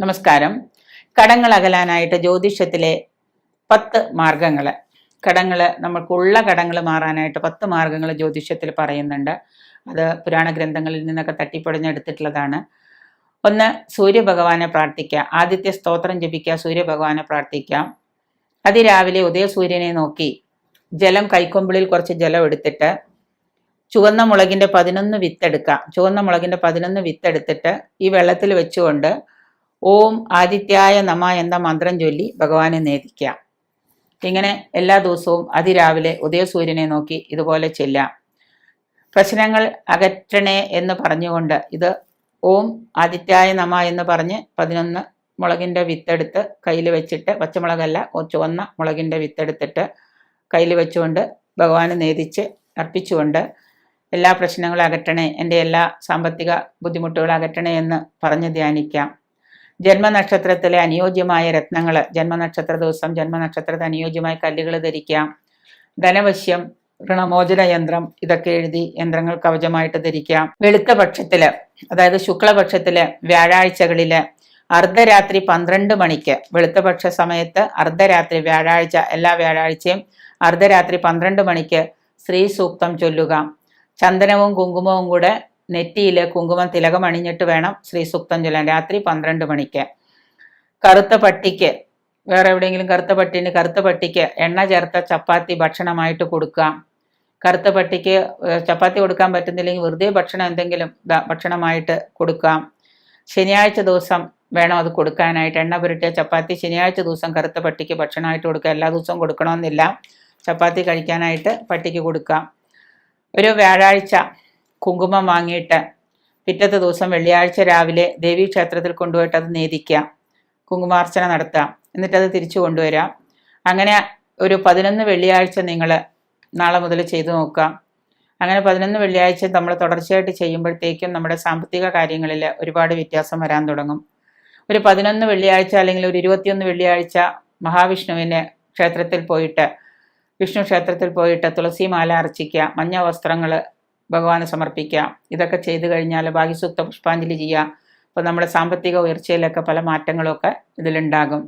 നമസ്കാരം. കടങ്ങൾ അകലാനായിട്ട് ജ്യോതിഷത്തിലെ പത്ത് മാർഗങ്ങൾ കടങ്ങൾ നമുക്കുള്ള കടങ്ങൾ മാറാനായിട്ട് പത്ത് മാർഗങ്ങൾ ജ്യോതിഷത്തിൽ പറയുന്നുണ്ട്. അത് പുരാണ ഗ്രന്ഥങ്ങളിൽ നിന്നൊക്കെ തട്ടിപ്പടിഞ്ഞെടുത്തിട്ടുള്ളതാണ്. ഒന്ന് സൂര്യഭഗവാനെ പ്രാർത്ഥിക്കുക. ആദ്യത്തെ സ്തോത്രം ജപിക്കുക സൂര്യഭഗവാനെ പ്രാർത്ഥിക്കാം അതിരാവിലെ ഉദയസൂര്യനെ നോക്കി ജലം കൈക്കൊമ്പിളിൽ കുറച്ച് ജലം എടുത്തിട്ട് ചുവന്ന മുളകിന്റെ പതിനൊന്ന് വിത്തെടുക്കുക. ചുവന്ന മുളകിന്റെ പതിനൊന്ന് വിത്തെടുത്തിട്ട് ഈ വെള്ളത്തിൽ വെച്ചുകൊണ്ട് ഓം ആദിത്യായ നമ എന്ന മന്ത്രം ചൊല്ലി ഭഗവാനെ നേദിക്കാം. ഇങ്ങനെ എല്ലാ ദിവസവും അതിരാവിലെ ഉദയസൂര്യനെ നോക്കി ഇതുപോലെ ചെല്ലാം. പ്രശ്നങ്ങൾ അകറ്റണേ എന്ന് പറഞ്ഞുകൊണ്ട് ഇത് ഓം ആദിത്യായ നമ എന്ന് പറഞ്ഞ് പതിനൊന്ന് മുളകിന്റെ വിത്തെടുത്ത് കയ്യിൽ വെച്ചിട്ട് പച്ചമുളകല്ല ചുവന്ന മുളകിന്റെ വിത്തെടുത്തിട്ട് കയ്യിൽ വെച്ചുകൊണ്ട് ഭഗവാന് നേദിച്ച് അർപ്പിച്ചുകൊണ്ട് എല്ലാ പ്രശ്നങ്ങളും അകറ്റണേ എന്റെ എല്ലാ സാമ്പത്തിക ബുദ്ധിമുട്ടുകളും അകറ്റണേ എന്ന് പറഞ്ഞ് ധ്യാനിക്കാം. ജന്മനക്ഷത്രത്തിലെ അനുയോജ്യമായ രത്നങ്ങൾ ജന്മനക്ഷത്ര ദിവസം ജന്മനക്ഷത്രത്തെ അനുയോജ്യമായ കല്ലുകൾ ധരിക്കാം. ധനവശ്യം ഋണമോചന യന്ത്രം ഇതൊക്കെ എഴുതി യന്ത്രങ്ങൾ കവചമായിട്ട് ധരിക്കാം. വെളുത്ത പക്ഷത്തിൽ അതായത് ശുക്ലപക്ഷത്തിൽ വ്യാഴാഴ്ചകളിൽ അർദ്ധരാത്രി പന്ത്രണ്ട് മണിക്ക് വെളുത്തപക്ഷ സമയത്ത് അർദ്ധരാത്രി വ്യാഴാഴ്ച എല്ലാ വ്യാഴാഴ്ചയും അർദ്ധരാത്രി പന്ത്രണ്ട് മണിക്ക് സ്ത്രീ സൂക്തം ചൊല്ലുക. ചന്ദനവും കുങ്കുമവും കൂടെ നെറ്റിയിൽ കുങ്കുമം തിലകം അണിഞ്ഞിട്ട് വേണം ശ്രീ സൂക്തം ചൊല്ലാൻ. രാത്രി പന്ത്രണ്ട് മണിക്ക്. കറുത്ത പട്ടിക്ക്. വേറെ എവിടെയെങ്കിലും കറുത്ത പട്ടിന് കറുത്ത പട്ടിക്ക് എണ്ണ ചേർത്ത ചപ്പാത്തി ഭക്ഷണമായിട്ട് കൊടുക്കാം കറുത്ത പട്ടിക്ക് ചപ്പാത്തി കൊടുക്കാൻ പറ്റുന്നില്ലെങ്കിൽ വെറുതെ ഭക്ഷണം എന്തെങ്കിലും ഭക്ഷണമായിട്ട് കൊടുക്കാം ശനിയാഴ്ച ദിവസം വേണം അത് കൊടുക്കാനായിട്ട്. എണ്ണ പുരട്ടിയ ചപ്പാത്തി ശനിയാഴ്ച ദിവസം കറുത്ത പട്ടിക്ക് ഭക്ഷണമായിട്ട് കൊടുക്കുക. എല്ലാ ദിവസവും കൊടുക്കണമെന്നില്ല. ചപ്പാത്തി കഴിക്കാനായിട്ട് പട്ടിക്ക് കൊടുക്കാം ഒരു വ്യാഴാഴ്ച കുങ്കുമം വാങ്ങിയിട്ട് പിറ്റത്തെ ദിവസം വെള്ളിയാഴ്ച രാവിലെ ദേവീ ക്ഷേത്രത്തിൽ കൊണ്ടുപോയിട്ട് അത് നേദിക്കാം കുങ്കുമാർച്ചന നടത്താം എന്നിട്ടത് തിരിച്ചു കൊണ്ടുവരാം അങ്ങനെ ഒരു പതിനൊന്ന് വെള്ളിയാഴ്ച നിങ്ങൾ നാളെ മുതൽ ചെയ്തു നോക്കാം അങ്ങനെ പതിനൊന്ന് വെള്ളിയാഴ്ച നമ്മൾ തുടർച്ചയായിട്ട് ചെയ്യുമ്പോഴത്തേക്കും നമ്മുടെ സാമ്പത്തിക കാര്യങ്ങളിൽ ഒരുപാട് വ്യത്യാസം വരാൻ തുടങ്ങും. ഒരു പതിനൊന്ന് വെള്ളിയാഴ്ച അല്ലെങ്കിൽ ഒരു ഇരുപത്തിയൊന്ന് വെള്ളിയാഴ്ച മഹാവിഷ്ണുവിന്റെ ക്ഷേത്രത്തിൽ പോയിട്ട് വിഷ്ണു ക്ഷേത്രത്തിൽ പോയിട്ട് തുളസി മാല അർച്ചിക്കുക മഞ്ഞ വസ്ത്രങ്ങൾ ഭഗവാന് സമർപ്പിക്കുക ഇതൊക്കെ ചെയ്തു കഴിഞ്ഞാൽ ഭാഗ്യസൂക്ത പുഷ്പാഞ്ജലി ചെയ്യുക. അപ്പോൾ നമ്മുടെ സാമ്പത്തിക ഉയർച്ചയിലൊക്കെ പല മാറ്റങ്ങളൊക്കെ ഇതിലുണ്ടാകും.